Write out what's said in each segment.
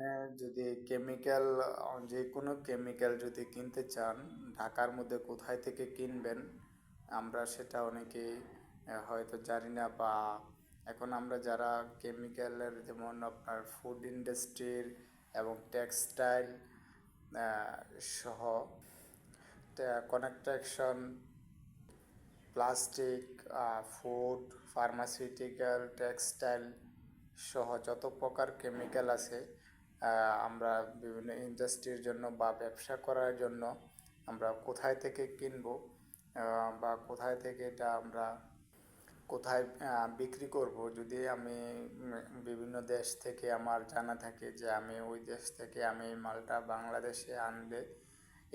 হ্যাঁ, যদি কেমিক্যাল যে কোনো কেমিক্যাল যদি কিনতে চান ঢাকার মধ্যে কোথায় থেকে কিনবেন আমরা সেটা অনেকেই হয়তো জানি না বা এখন আমরা যারা কেমিক্যালের যেমন আপনার ফুড ইন্ডাস্ট্রির এবং টেক্সটাইল সহ construction plastic food pharmaceutical textile সহ যত প্রকার কেমিক্যাল আছে আমরা বিভিন্ন ইন্ডাস্ট্রির জন্য বা ব্যবসা করার জন্য আমরা কোথায় থেকে কিনবো বা কোথায় থেকে এটা আমরা কোথায় বিক্রি করব, যদি আমি বিভিন্ন দেশ থেকে আমার জানা থাকে যে আমি ওই দেশ থেকে আমি মালটা বাংলাদেশে আনলে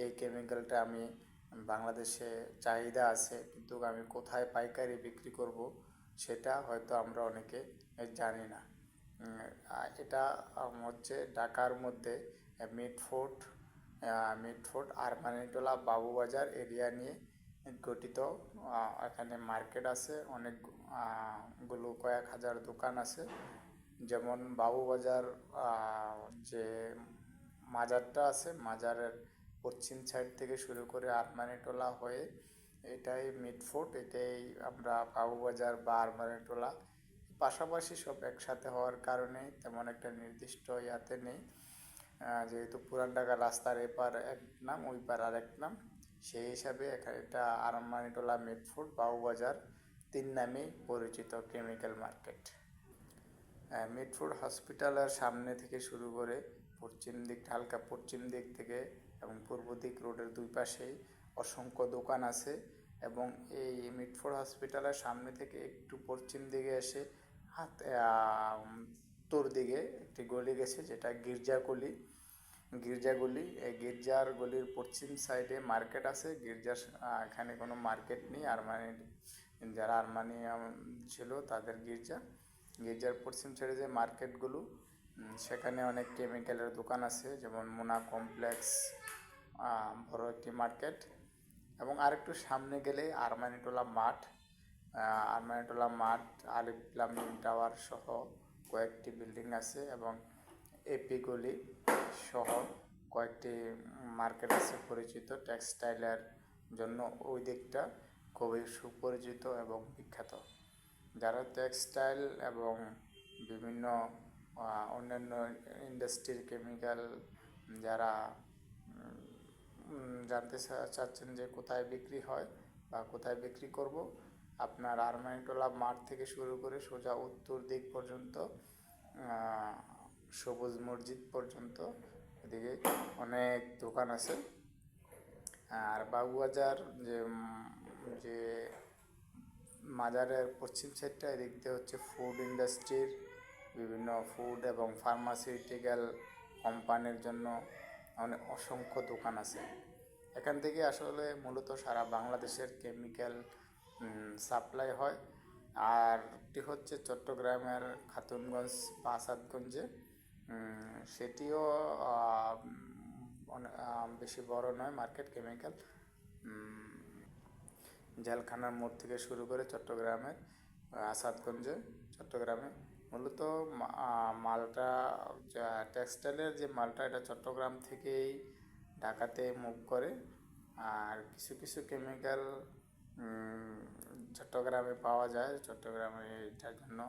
এই কেমিক্যালটা আমি বাংলাদেশে চাহিদা আছে, কিন্তু আমি কোথায় পাইকারি বিক্রি করব, সেটা হয়তো আমরা অনেকে জানি না। এটা হচ্ছে ঢাকার মধ্যে মিটফোর্ট মিটফোর্ট আরমানিটোলা বাবুবাজার এরিয়া নিয়ে গঠিত। এখানে মার্কেট আছে, অনেকগুলো কয়েক হাজার দোকান আছে। যেমন বাবুবাজার যে মাজারটা আছে, মাজারের পশ্চিম সাইড থেকে শুরু করে আরমানিটোলা হয়ে এটাই মিটফোর্ট, এটাই আমরা বাবুবাজার বা আরমানিটোলা পাশাপাশি সব একসাথে হওয়ার কারণে তেমন একটা নির্দিষ্ট ইয়াতে নেই। যেহেতু পুরান ঢাকা রাস্তার এপার এক নাম, ওই পার আরেক নাম, সেই হিসাবে এখানে এটা আরমানিটোলা মিটফুড বাউবাজার, তিন নামেই পরিচিত কেমিক্যাল মার্কেট। মিটফুড হসপিটালের সামনে থেকে শুরু করে পশ্চিম দিক, হালকা পশ্চিম দিক থেকে এবং পূর্ব দিক রোডের দুই পাশেই অসংখ্য দোকান আছে এবং এই মিটফোর্ড হসপিটালের সামনে থেকে একটু পশ্চিম দিকে এসে হাত উত্তর দিকে একটি গলি গেছে, যেটা গির্জা গলি। গির্জা গলি, এই গির্জার গলির পশ্চিম সাইডে মার্কেট আছে। গির্জার এখানে কোনো মার্কেট নেই। আরমানি, যারা আরমানিয়াম ছিল তাদের গির্জা। গির্জার পশ্চিম সাইডে যে মার্কেটগুলো সেখানে অনেক কেমিক্যালের দোকান আছে, যেমন মোনা কমপ্লেক্স বড় একটি মার্কেট। এবং আরেকটু সামনে গেলে আরমানিটোলা মাঠ। আরমানিটোলা মাঠ, আলিফ প্লাম্বিং টাওয়ার সহ কয়েকটি বিল্ডিং আছে এবং এপি গলি সহ কয়েকটি মার্কেট আছে পরিচিত, টেক্সটাইলের জন্য ওই দিকটা খুবই সুপরিচিত এবং বিখ্যাত। যারা টেক্সটাইল এবং বিভিন্ন অন্যান্য ইন্ডাস্ট্রির কেমিক্যাল যারা জানতে চাচ্ছেন যে কোথায় বিক্রি হয় বা কোথায় বিক্রি করব আপনার আরমানিটোলা মাঠ থেকে শুরু করে সোজা উত্তর দিক পর্যন্ত সবুজ মসজিদ পর্যন্ত, এদিকে অনেক দোকান আছে। আর বাবুবাজার যে যে মাজারের পশ্চিম সাইডটা এদিক দিয়ে হচ্ছে ফুড ইন্ডাস্ট্রির বিভিন্ন ফুড এবং ফার্মাসিউটিক্যাল কোম্পানির জন্য অনেক অসংখ্য দোকান আছে। এখান থেকে আসলে মূলত সারা বাংলাদেশের কেমিক্যাল সাপ্লাই হয়। আর একটি হচ্ছে চট্টগ্রামের খাতুনগঞ্জ বা আসাদগঞ্জে। সেটিও বেশি বড় নয় মার্কেট কেমিক্যাল জেলখানার মোড় থেকে শুরু করে চট্টগ্রামের আসাদগঞ্জে, চট্টগ্রামে। মূলত মালটা টেক্সটাইলের যে মালটা, এটা চট্টগ্রাম থেকেই ঢাকাতে মুভ করে। আর কিছু কিছু কেমিক্যাল চট্টগ্রামে পাওয়া যায়। চট্টগ্রামে এটার জন্য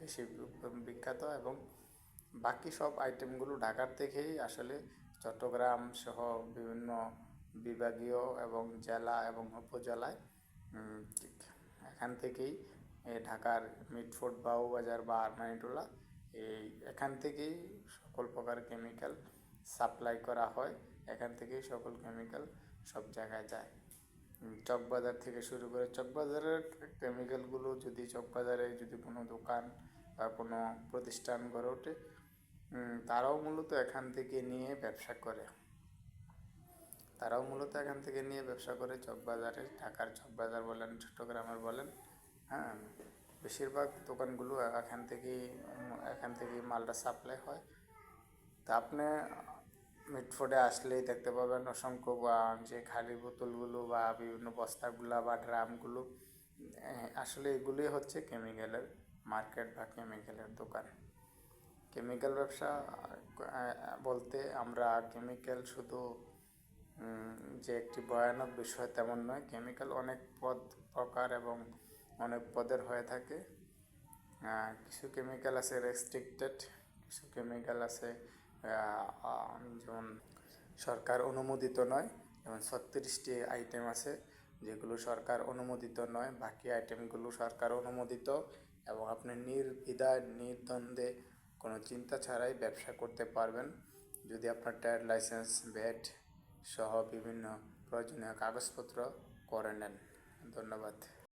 বেশি বিখ্যাত এবং বাকি সব আইটেমগুলো ঢাকার থেকেই আসলে চট্টগ্রাম সহ বিভিন্ন বিভাগীয় এবং জেলা এবং উপজেলায় এখান থেকেই ঢাকার মিটফোর্ট বাবুবাজার বা আরমানিটোলা, এই এখান থেকেই সকল প্রকার কেমিক্যাল সাপ্লাই করা হয়। এখান থেকেই সকল কেমিক্যাল সব জায়গায় যায়। চকবাজার থেকে শুরু করে চকবাজারের কেমিক্যালগুলো যদি চকবাজারে যদি কোনো দোকান বা কোনো প্রতিষ্ঠান গড়ে ওঠে তারাও মূলত এখান থেকে নিয়ে ব্যবসা করে। তারাও মূলত এখান থেকে নিয়ে ব্যবসা করে, চকবাজারে ঢাকার চকবাজার বলেন, চট্টগ্রামের বলেন হ্যাঁ। বেশিরভাগ দোকানগুলো এখান থেকেই এখান থেকেই মালটা সাপ্লাই হয়। তা আপনি মিটফোর্ডে আসলেই দেখতে পাবেন অসংখ্য যে খালি বোতলগুলো বা বিভিন্ন বস্তাগুলো বা ড্রামগুলো। আসলে এগুলোই হচ্ছে কেমিক্যালের মার্কেট বা কেমিক্যালের দোকান। কেমিক্যাল ব্যবসা বলতে আমরা কেমিক্যাল শুধু যে একটি ভয়ানক বিষয় তেমন নয়, কেমিক্যাল অনেক পদ প্রকার এবং অনেক পদের হয়ে থাকে। কিছু কেমিক্যাল আছে রেস্ট্রিক্টেড কিছু কেমিক্যাল আছে যেমন সরকার অনুমোদিত নয়, যেমন ছত্রিশটি আইটেম আছে, যেগুলো সরকার অনুমোদিত নয়, বাকি আইটেমগুলো সরকার অনুমোদিত এবং আপনি নির্দ্বিধায়, নির্দ্বন্দ্বে কোনো চিন্তা ছাড়াই ব্যবসা করতে পারবেন। যদি আপনার ট্রেড লাইসেন্স ভ্যাট সহ বিভিন্ন প্রয়োজনীয় কাগজপত্র করে নেন। ধন্যবাদ।